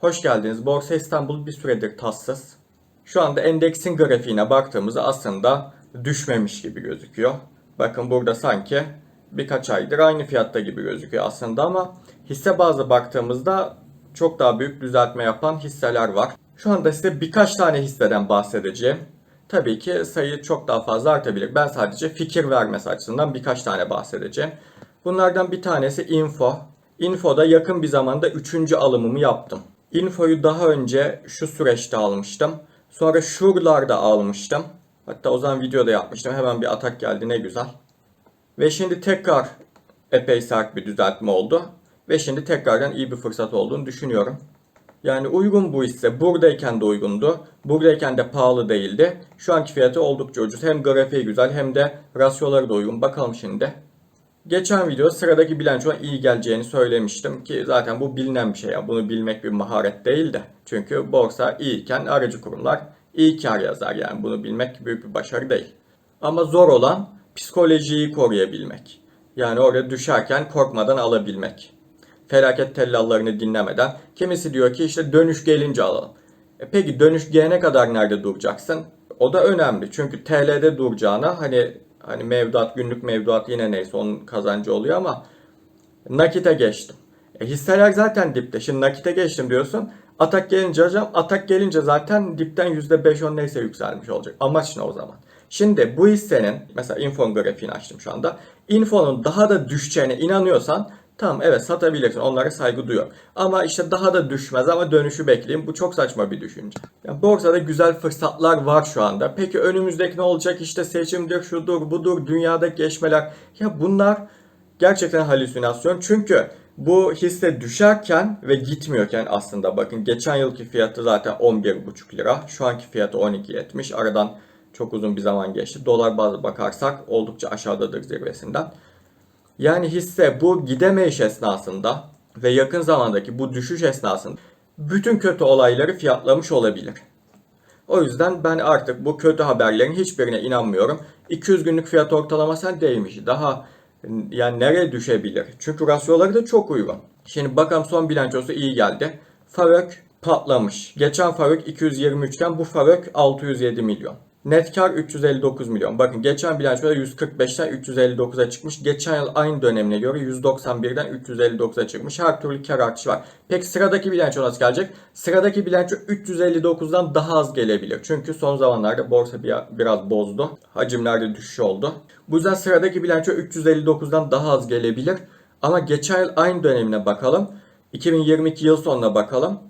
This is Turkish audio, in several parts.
Hoş geldiniz. Borsa İstanbul bir süredir tatsız. Şu anda endeksin grafiğine baktığımızda aslında düşmemiş gibi gözüküyor. Bakın burada sanki birkaç aydır aynı fiyatta gibi gözüküyor aslında ama hisse bazı baktığımızda çok daha büyük düzeltme yapan hisseler var. Şu anda size birkaç tane hisseden bahsedeceğim. Tabii ki sayı çok daha fazla artabilir. Ben sadece fikir vermesi açısından birkaç tane bahsedeceğim. Bunlardan bir tanesi Info. Info'da yakın bir zamanda 3. alımımı yaptım. Info'yu daha önce şu süreçte almıştım. Sonra şuralarda almıştım. Hatta o zaman videoda yapmıştım. Hemen bir atak geldi ne güzel. Ve şimdi tekrar epey sert bir düzeltme oldu. Ve şimdi tekrardan iyi bir fırsat olduğunu düşünüyorum. Yani uygun bu hisse. Buradayken de uygundu. Buradayken de pahalı değildi. Şu anki fiyatı oldukça ucuz. Hem grafiği güzel hem de rasyoları da uygun. Bakalım şimdi. Geçen video sıradaki bilançoya iyi geleceğini söylemiştim ki zaten bu bilinen bir şey. Yani bunu bilmek bir maharet değil de. Çünkü borsa iyiyken aracı kurumlar iyi kar yazar. Yani bunu bilmek büyük bir başarı değil. Ama zor olan psikolojiyi koruyabilmek. Yani oraya düşerken korkmadan alabilmek. Felaket tellallarını dinlemeden. Kimisi diyor ki işte dönüş gelince alalım. E peki dönüş gelene kadar nerede duracaksın? O da önemli. Çünkü TL'de duracağına hani hani mevduat günlük mevduat yine neyse onun kazancı oluyor ama nakite geçtim. E hisseler zaten dipte. Şimdi nakite geçtim diyorsun. Atak gelince hocam atak gelince zaten dipten %5-10 neyse yükselmiş olacak. Amaç ne o zaman? Şimdi bu hissenin mesela Infon grafiğini açtım şu anda. Info'nun daha da düşeceğine inanıyorsan tamam evet satabilirsin onlara saygı duyuyor. Ama işte daha da düşmez ama dönüşü bekleyin. Bu çok saçma bir düşünce. Yani borsada güzel fırsatlar var şu anda. Peki önümüzdeki ne olacak? İşte seçimdir, şudur, budur, dünyadaki gelişmeler. Ya bunlar gerçekten halüsinasyon. Çünkü bu hisse düşerken ve gitmiyorken aslında bakın geçen yılki fiyatı zaten 11,5 lira. Şu anki fiyatı 12.70. Aradan çok uzun bir zaman geçti. Dolar bazı bakarsak oldukça aşağıdadır zirvesinden. Yani hisse bu gidemeyiş esnasında ve yakın zamandaki bu düşüş esnasında bütün kötü olayları fiyatlamış olabilir. O yüzden ben artık bu kötü haberlerin hiçbirine inanmıyorum. 200 günlük fiyat ortalaması değilmiş. Daha yani nereye düşebilir? Çünkü rasyoları da çok uygun. Şimdi bakalım son bilançosu iyi geldi. Farök patlamış. Geçen Farök 223 iken bu Farök 607 milyon. Net kar 359 milyon. Bakın geçen bilançoda 145'ten 359'a çıkmış. Geçen yıl aynı dönemine göre 191'den 359'a çıkmış. Her türlü kar artışı var. Peki sıradaki bilanço nasıl gelecek? Sıradaki bilanço 359'dan daha az gelebilir. Çünkü son zamanlarda borsa bir- biraz bozdu. Hacimlerde düşüş oldu. Bu yüzden sıradaki bilanço 359'dan daha az gelebilir. Ama geçen yıl aynı dönemine bakalım. 2022 yıl sonuna bakalım.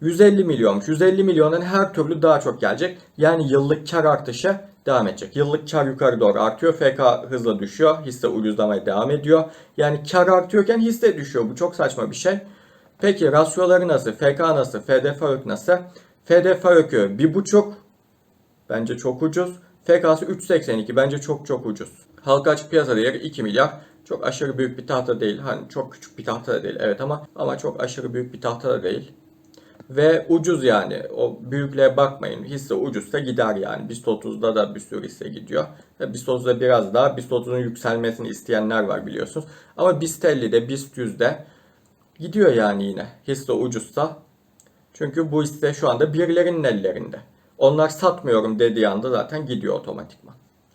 150 milyonmuş. 150 milyondan her türlü daha çok gelecek. Yani yıllık kar artışı devam edecek. Yıllık kar yukarı doğru artıyor. FK hızla düşüyor. Hisse ucuzlamaya devam ediyor. Yani kar artıyorken hisse düşüyor. Bu çok saçma bir şey. Peki rasyoları nasıl? FK nasıl? FD FAÖK nasıl? FD FAÖK'ü 1.5 bence çok ucuz. FK'sı 3.82 bence çok çok ucuz. Halka açık piyasa değeri 2 milyar. Çok aşırı büyük bir tahta değil. Hani çok küçük bir tahta da değil evet ama ama çok aşırı büyük bir tahta da değil. Ve ucuz yani. O büyüklüğe bakmayın. Hisse ucuzsa gider yani. BIST 30'da da bir sürü hisse gidiyor. Ve BIST 30'da biraz daha. BIST 30'un yükselmesini isteyenler var biliyorsunuz. Ama BIST 50'de, BIST 100'de gidiyor yani yine. Hisse ucuzsa. Çünkü bu hisse şu anda birilerinin ellerinde. Onlar satmıyorum dediği anda zaten gidiyor otomatikman.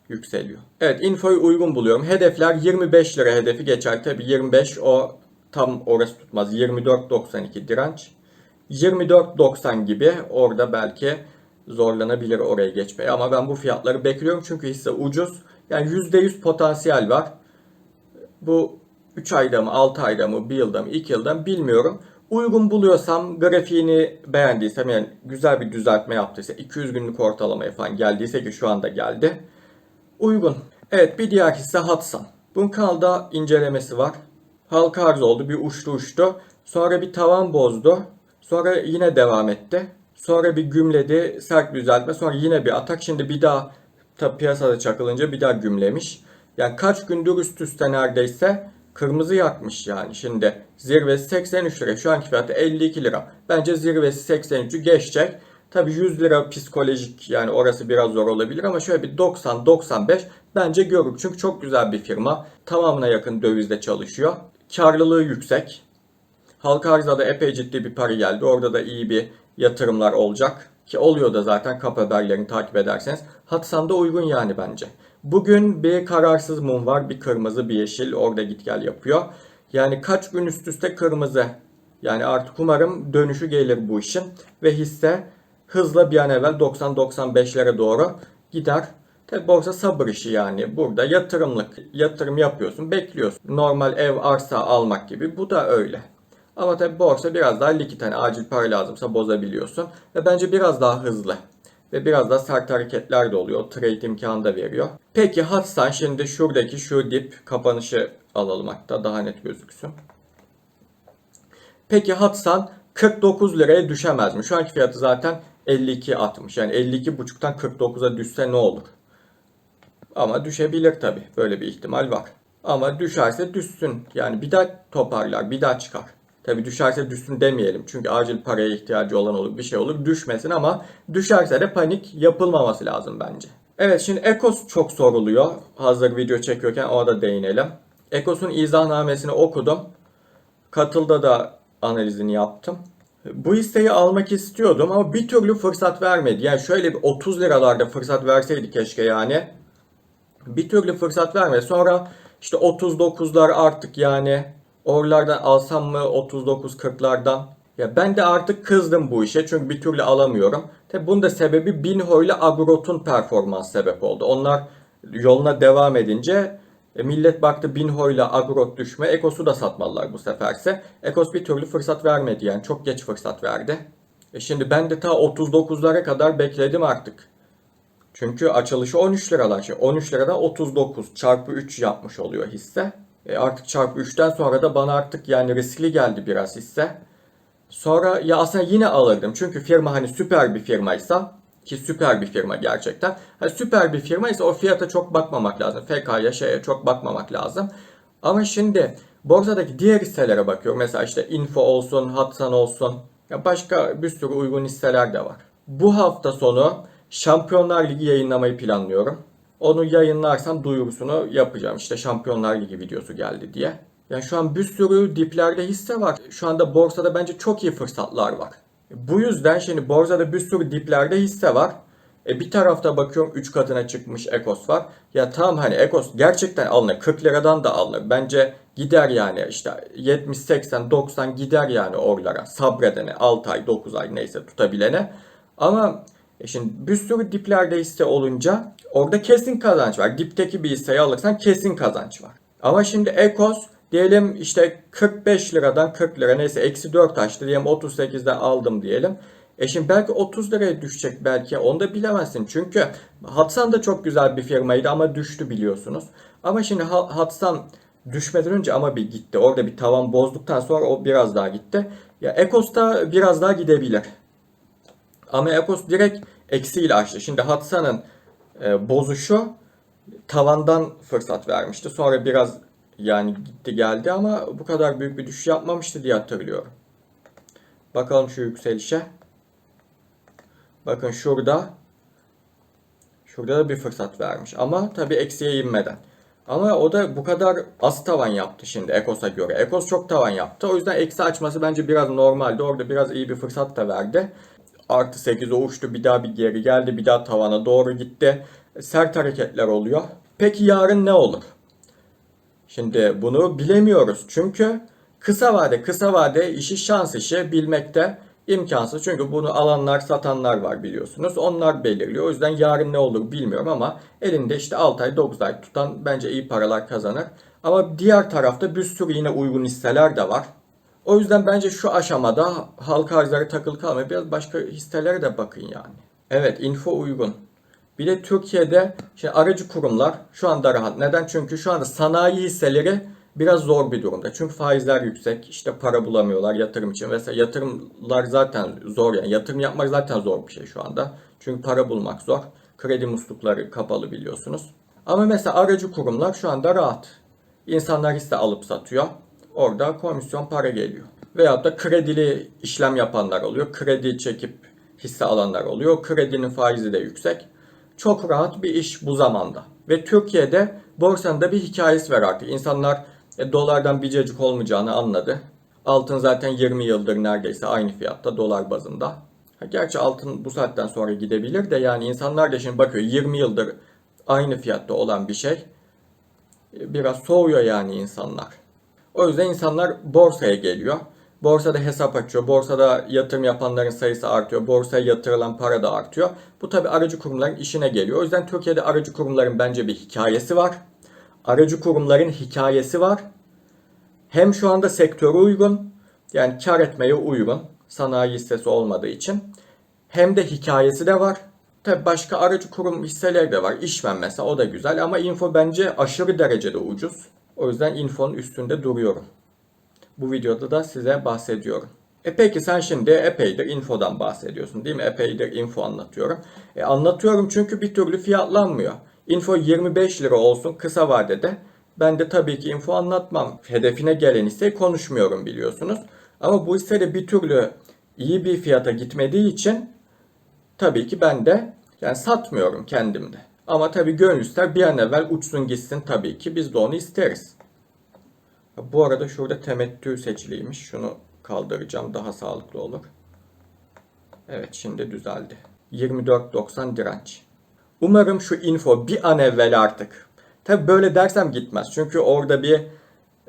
Yükseliyor. Evet infoyu uygun buluyorum. Hedefler 25 lira hedefi geçer. Tabi 25 o tam orası tutmaz. 24.92 direnç. 24.90 gibi orada belki zorlanabilir oraya geçmeye ama ben bu fiyatları bekliyorum çünkü hisse ucuz. Yani %100 potansiyel var. Bu 3 ayda mı, 6 ayda mı, 1 yılda mı, 2 yılda mı bilmiyorum. Uygun buluyorsam, grafiğini beğendiysem yani güzel bir düzeltme yaptıysa, 200 günlük ortalamaya falan geldiyse ki şu anda geldi. Uygun. Evet bir diğer hisse Hatsan. Bunun kanalda incelemesi var. Halka arz oldu bir uçtu uçtu. Sonra bir tavan bozdu. Sonra yine devam etti. Sonra bir gümledi sert bir düzeltme. Sonra yine bir atak. Şimdi bir daha tabi piyasada çakılınca bir daha gümlemiş. Yani kaç gündür üst üste neredeyse kırmızı yakmış yani. Şimdi zirvesi 83 lira. Şu anki fiyatı 52 lira. Bence zirvesi 83'ü geçecek. Tabi 100 lira psikolojik yani orası biraz zor olabilir ama şöyle bir 90-95 bence görür. Çünkü çok güzel bir firma. Tamamına yakın dövizde çalışıyor. Karlılığı yüksek. Halka arzda da epey ciddi bir para geldi. Orada da iyi bir yatırımlar olacak. Ki oluyor da zaten kap haberlerini takip ederseniz. Hatsan da uygun yani bence. Bugün bir kararsız mum var. Bir kırmızı bir yeşil. Orada git gel yapıyor. Yani kaç gün üst üste kırmızı. Yani artık umarım dönüşü gelir bu işin. Ve hisse hızla bir an evvel 90-95'lere doğru gider. Tabi borsa sabır işi yani. Burada yatırımlık, yatırım yapıyorsun, bekliyorsun. Normal ev, arsa almak gibi. Bu da öyle. Ama tabi borsa biraz daha likit. Hani acil para lazımsa bozabiliyorsun. Ve bence biraz daha hızlı. Ve biraz daha sert hareketler de oluyor. Trade imkanı da veriyor. Peki Hatsan şimdi şuradaki şu dip kapanışı alalım hatta daha net gözüksün. Peki Hatsan 49 liraya düşemez mi? Şu anki fiyatı zaten 52.60. Yani 52.5'tan 49'a düşse ne olur? Ama düşebilir tabi. Böyle bir ihtimal var. Ama düşerse düşsün. Yani bir daha toparlar, bir daha çıkar. Tabi düşerse düşsün demeyelim. Çünkü acil paraya ihtiyacı olan olur, bir şey olur. Düşmesin ama düşerse de panik yapılmaması lazım bence. Evet şimdi Ekos çok soruluyor. Hazır video çekiyorken ona da değinelim. Ekos'un izahnamesini okudum. Katılda da analizini yaptım. Bu hisseyi almak istiyordum ama bir türlü fırsat vermedi. Yani şöyle bir 30 liralarda fırsat verseydi keşke yani. Bir türlü fırsat vermedi. Sonra işte 39'lar artık yani oralardan alsam mı 39-40'lardan. Ya ben de artık kızdım bu işe çünkü bir türlü alamıyorum. Tabi bunun da sebebi Binho ile Agrot'un performans sebep oldu. Onlar yoluna devam edince e, millet baktı Binho ile Agrot düşme. Ekos'u da satmalılar bu seferse. Ekos bir türlü fırsat vermedi yani. Çok geç fırsat verdi. E şimdi ben de ta 39'lara kadar bekledim artık. Çünkü açılışı 13 liralar. Şey, 13 liradan 39 çarpı 3 yapmış oluyor hisse. E artık çarpı 3'ten sonra da bana artık yani riskli geldi biraz hisse. Sonra ya aslında yine alırdım. Çünkü firma hani süper bir firmaysa ki süper bir firma gerçekten. Hani süper bir firma ise o fiyata çok bakmamak lazım. FK'ya şeye çok bakmamak lazım. Ama şimdi borsadaki diğer hisselere bakıyorum. Mesela işte Info olsun, Hatsan olsun. Ya başka bir sürü uygun hisseler de var. Bu hafta sonu Şampiyonlar Ligi yayınlamayı planlıyorum. Onu yayınlarsam duyurusunu yapacağım. İşte Şampiyonlar Ligi videosu geldi diye. Yani şu an bir sürü diplerde hisse var. Şu anda borsada bence çok iyi fırsatlar var. Bu yüzden şimdi borsada bir sürü diplerde hisse var. E bir tarafta bakıyorum 3 katına çıkmış Ekos var. Ya tamam hani Ekos gerçekten alınır. 40 liradan da alınır. Bence gider yani işte 70, 80, 90 gider yani oralara. Sabredene 6 ay, 9 ay neyse tutabilene. Ama e şimdi bir sürü diplerde hisse olunca orada kesin kazanç var. Dipteki bir hisseyi alırsan kesin kazanç var. Ama şimdi Ekos diyelim işte 45 liradan 40 lira neyse eksi 4 açtı diyelim 38'den aldım diyelim. E şimdi belki 30 liraya düşecek belki onu da bilemezsin. Çünkü Hatsan da çok güzel bir firmaydı ama düştü biliyorsunuz. Ama şimdi Hatsan düşmeden önce ama bir gitti. Orada bir tavan bozduktan sonra o biraz daha gitti. Ya Ekos da biraz daha gidebilir. Ama Ekos direkt eksiyle açtı. Şimdi Hatsan'ın e, bozuşu tavandan fırsat vermişti. Sonra biraz yani gitti geldi ama bu kadar büyük bir düşüş yapmamıştı diye hatırlıyorum. Bakalım şu yükselişe. Bakın şurada şurada da bir fırsat vermiş. Ama tabii eksiye inmeden. Ama o da bu kadar az tavan yaptı şimdi Ekos'a göre. Ekos çok tavan yaptı. O yüzden eksi açması bence biraz normaldi. Orada biraz iyi bir fırsat da verdi. Artı 8'e uçtu. Bir daha bir geri geldi. Bir daha tavana doğru gitti. Sert hareketler oluyor. Peki yarın ne olur? Şimdi bunu bilemiyoruz. Çünkü kısa vade kısa vade işi şans işi bilmekte imkansız. Çünkü bunu alanlar satanlar var biliyorsunuz. Onlar belirliyor. O yüzden yarın ne olur bilmiyorum ama elinde işte 6 ay 9 ay tutan bence iyi paralar kazanır. Ama diğer tarafta bir sürü yine uygun hisseler de var. O yüzden bence şu aşamada halka arzları takılı kalmayıp biraz başka hisselere de bakın yani. Evet info uygun. Bir de Türkiye'de şimdi aracı kurumlar şu anda rahat. Neden? Çünkü şu anda sanayi hisseleri biraz zor bir durumda. Çünkü faizler yüksek. işte para bulamıyorlar yatırım için. Mesela yatırımlar zaten zor yani. Yatırım yapmak zaten zor bir şey şu anda. Çünkü para bulmak zor. Kredi muslukları kapalı biliyorsunuz. Ama mesela aracı kurumlar şu anda rahat. İnsanlar hisse alıp satıyor. Orada komisyon para geliyor. Veyahut da kredili işlem yapanlar oluyor. Kredi çekip hisse alanlar oluyor. Kredinin faizi de yüksek. Çok rahat bir iş bu zamanda. Ve Türkiye'de borsanın da bir hikayesi var artık. İnsanlar e, dolardan bir cacık olmayacağını anladı. Altın zaten 20 yıldır neredeyse aynı fiyatta dolar bazında. Ha, gerçi altın bu saatten sonra gidebilir de yani insanlar da şimdi bakıyor 20 yıldır aynı fiyatta olan bir şey biraz soğuyor yani insanlar. O yüzden insanlar borsaya geliyor. Borsada hesap açıyor. Borsada yatırım yapanların sayısı artıyor. Borsaya yatırılan para da artıyor. Bu tabi aracı kurumların işine geliyor. O yüzden Türkiye'de aracı kurumların bence bir hikayesi var. Aracı kurumların hikayesi var. Hem şu anda sektöre uygun, yani kar etmeye uygun, sanayi hissesi olmadığı için. Hem de hikayesi de var. Tabi başka aracı kurum hisseleri de var. İşmen mesela o da güzel ama info bence aşırı derecede ucuz. O yüzden infonun üstünde duruyorum. Bu videoda da size bahsediyorum. E peki sen şimdi epeydir infodan bahsediyorsun değil mi? Epeydir info anlatıyorum. E anlatıyorum çünkü bir türlü fiyatlanmıyor. Info 25 lira olsun kısa vadede. Ben de tabii ki info anlatmam. Hedefine gelen hisseyi konuşmuyorum biliyorsunuz. Ama bu hisse de bir türlü iyi bir fiyata gitmediği için tabii ki ben de yani satmıyorum kendimde. Ama tabii gönül ister bir an evvel uçsun gitsin tabii ki biz de onu isteriz. Bu arada şurada temettü seçiliymiş. Şunu kaldıracağım daha sağlıklı olur. Evet şimdi düzeldi. 24.90 direnç. Umarım şu info bir an evvel artık. Tabi böyle dersem gitmez. Çünkü orada bir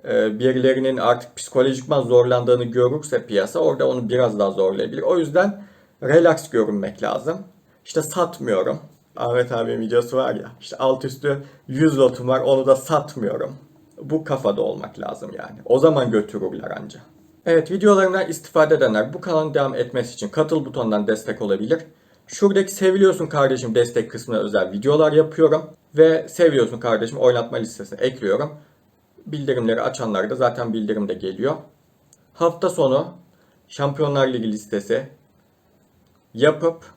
e, birilerinin artık psikolojikman zorlandığını görürse piyasa orada onu biraz daha zorlayabilir. O yüzden relax görünmek lazım. İşte satmıyorum. Ahmet abi videosu var ya. İşte alt üstü 100 lotum var onu da satmıyorum. Bu kafada olmak lazım yani. O zaman götürürler anca. Evet videolarımdan istifade edenler bu kanalın devam etmesi için katıl butonundan destek olabilir. Şuradaki seviliyorsun kardeşim destek kısmına özel videolar yapıyorum. Ve seviyorsun kardeşim oynatma listesine ekliyorum. Bildirimleri açanlar da zaten bildirim de geliyor. Hafta sonu Şampiyonlar Ligi listesi yapıp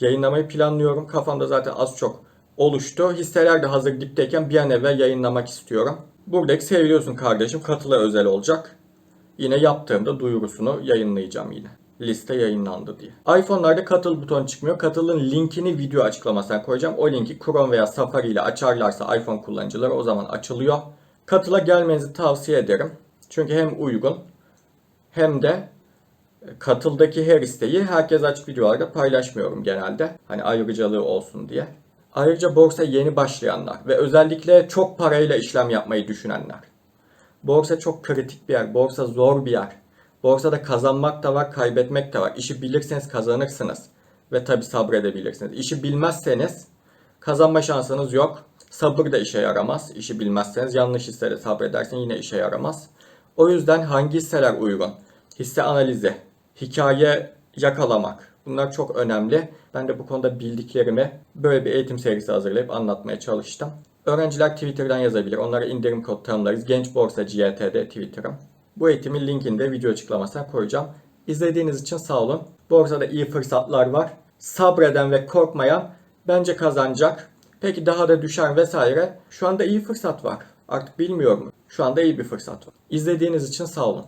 yayınlamayı planlıyorum. Kafamda zaten az çok oluştu. Hisseler de hazır dipteyken bir an evvel yayınlamak istiyorum. Buradaki seviyorsun kardeşim katıla özel olacak. Yine yaptığımda duyurusunu yayınlayacağım yine. Liste yayınlandı diye. iPhone'larda katıl butonu çıkmıyor. Katılın linkini video açıklamasına koyacağım. O linki Chrome veya Safari ile açarlarsa iPhone kullanıcıları o zaman açılıyor. Katıla gelmenizi tavsiye ederim. Çünkü hem uygun hem de katıldaki her isteği herkes açık videolarda paylaşmıyorum genelde. Hani ayrıcalığı olsun diye. Ayrıca borsa yeni başlayanlar ve özellikle çok parayla işlem yapmayı düşünenler. Borsa çok kritik bir yer. Borsa zor bir yer. Borsada kazanmak da var, kaybetmek de var. İşi bilirseniz kazanırsınız. Ve tabi sabredebilirsiniz. İşi bilmezseniz kazanma şansınız yok. Sabır da işe yaramaz. İşi bilmezseniz yanlış hissede sabredersin yine işe yaramaz. O yüzden hangi hisseler uygun? Hisse analizi, hikaye yakalamak. Bunlar çok önemli. Ben de bu konuda bildiklerimi böyle bir eğitim serisi hazırlayıp anlatmaya çalıştım. Öğrenciler Twitter'dan yazabilir. Onlara indirim kod tanımlarız. Genç Borsa GT'de Twitter'ım. Bu eğitimin linkini de video açıklamasına koyacağım. İzlediğiniz için sağ olun. Borsada iyi fırsatlar var. Sabreden ve korkmayan bence kazanacak. Peki daha da düşer vesaire. Şu anda iyi fırsat var. Artık bilmiyorum. Şu anda iyi bir fırsat var. İzlediğiniz için sağ olun.